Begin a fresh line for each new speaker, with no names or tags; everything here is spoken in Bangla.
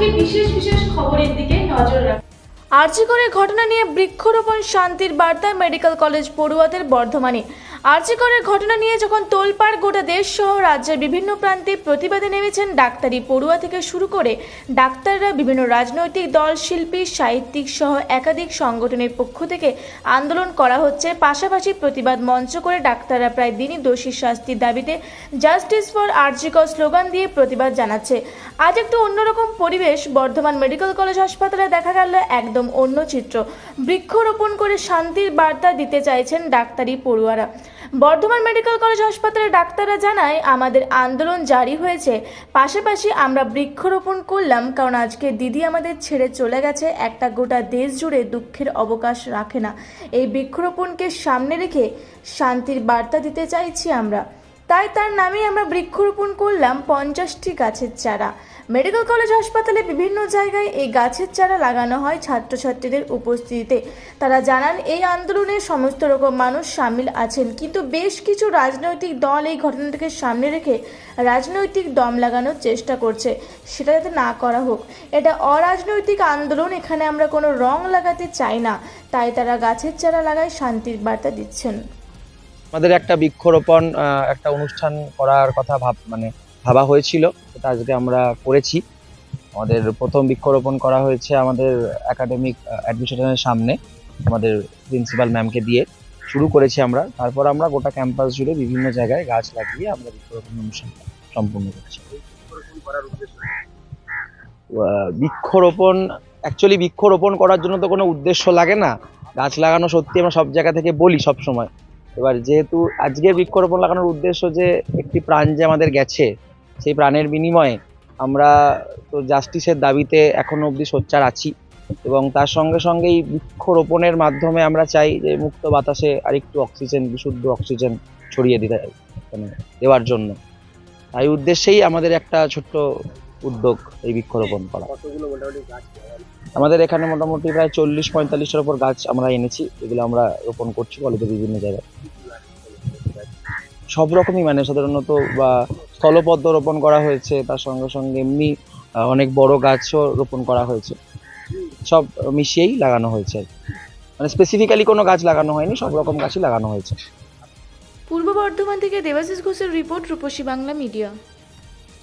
আজকে বিশেষ বিশেষ খবরের দিকে নজর রাখুন। আর্চিকরের ঘটনা নিয়ে বৃক্ষরোপণ শান্তির বার্তা মেডিকেল কলেজ পড়ুয়াদের বর্ধমানে। আর্চিকরের ঘটনা নিয়ে যখন তোলপাড় গোটা দেশ সহ রাজ্যের বিভিন্ন প্রান্তে প্রতিবাদে নেমেছেন ডাক্তারি পড়ুয়া থেকে শুরু করে ডাক্তাররা বিভিন্ন রাজনৈতিক দল, শিল্পী, সাহিত্যিক সহ একাধিক সংগঠনের পক্ষ থেকে আন্দোলন করা হচ্ছে। পাশাপাশি প্রতিবাদ মঞ্চ করে ডাক্তাররা প্রায় দিনই দোষী শাস্তির দাবিতে জাস্টিস ফর আর্জিকর স্লোগান দিয়ে প্রতিবাদ জানাচ্ছে। আজ একটু অন্যরকম পরিবেশ বর্ধমান মেডিকেল কলেজ হাসপাতালে দেখা গেল একদম অন্য চিত্র। বৃক্ষরোপণ করে শান্তির বার্তা দিতে চাইছেন ডাক্তারি পড়ুয়ারা। বর্ধমান মেডিকেল কলেজ হাসপাতালে ডাক্তাররা জানায়, আমাদের আন্দোলন জারি হয়েছে। পাশাপাশি আমরা বৃক্ষরোপণ করলাম, কারণ আজকে দিদি আমাদের ছেড়ে চলে গেছে। একটা গোটা দেশ জুড়ে দুঃখের অবকাশ রাখে না। এই বৃক্ষরোপণকে সামনে রেখে শান্তির বার্তা দিতে চাইছি আমরা। তাই তার নামে আমরা বৃক্ষরোপণ করলাম পঞ্চাশটি গাছের চারা। মেডিকেল কলেজ হাসপাতালে বিভিন্ন জায়গায় এই গাছের চারা লাগানো হয় ছাত্রছাত্রীদের উপস্থিতিতে। তারা জানান, এই আন্দোলনে সমস্ত রকম মানুষ সামিল আছেন, কিন্তু বেশ কিছু রাজনৈতিক দল এই ঘটনাটিকে সামনে রেখে রাজনৈতিক দম লাগানোর চেষ্টা করছে। সেটা যাতে না করা হোক। এটা অরাজনৈতিক আন্দোলন, এখানে আমরা কোনো রং লাগাতে চাই না। তাই তারা গাছের চারা লাগায় শান্তির বার্তা দিচ্ছেন।
আমাদের একটা বৃক্ষরোপণ একটা অনুষ্ঠান করার কথা ভাব মানে ভাবা হয়েছিল। সেটা আজকে আমরা করেছি। আমাদের প্রথম বৃক্ষরোপণ করা হয়েছে আমাদের একাডেমিক অ্যাডমিনিস্ট্রেশনের সামনে, আমাদের প্রিন্সিপাল ম্যামকে দিয়ে। শুরু করেছি আমরা। তারপর আমরা গোটা ক্যাম্পাস জুড়ে বিভিন্ন জায়গায় গাছ লাগিয়ে আমরা বৃক্ষরোপণ অনুষ্ঠান সম্পূর্ণ করছি। বৃক্ষরোপণ অ্যাকচুয়ালি বৃক্ষরোপণ করার জন্য তো কোনো উদ্দেশ্য লাগে না। গাছ লাগানো সত্যি আমরা সব জায়গা থেকে বলি সব সময় এবার যেহেতু আজকে বৃক্ষরোপণ লাগানোর উদ্দেশ্য যে একটি প্রাণ যে আমাদের গেছে, সেই প্রাণের বিনিময়ে আমরা তো জাস্টিসের দাবিতে এখনও অবধি সোচ্চার আছি এবং তার সঙ্গে সঙ্গেই বৃক্ষরোপণের মাধ্যমে আমরা চাই যে মুক্ত বাতাসে আরেকটু অক্সিজেন বিশুদ্ধ অক্সিজেন ছড়িয়ে দিতে মানে দেওয়ার জন্য। তাই উদ্দেশ্যেই আমাদের একটা ছোট্ট উদ্যোগ এই বৃক্ষরোপণ করা। আমাদের এখানে মোটামুটি প্রায় চল্লিশ পঁয়তাল্লিশের ওপর গাছ আমরা এনেছি, এগুলো আমরা রোপণ করছি কলেজের বিভিন্ন জায়গায়। সব রকমই মানে সাধারণত বা স্থলপদ্ম রোপণ করা হয়েছে, তার সঙ্গে সঙ্গে এমনি অনেক বড় গাছও রোপণ করা হয়েছে। সব মিশিয়েই লাগানো হয়েছে মানে স্পেসিফিক্যালি কোনো গাছ লাগানো হয়নি, সব রকম গাছই লাগানো হয়েছে।
পূর্ব বর্ধমান থেকে দেবাশিস ঘোষের রিপোর্ট রূপসী বাংলা মিডিয়া।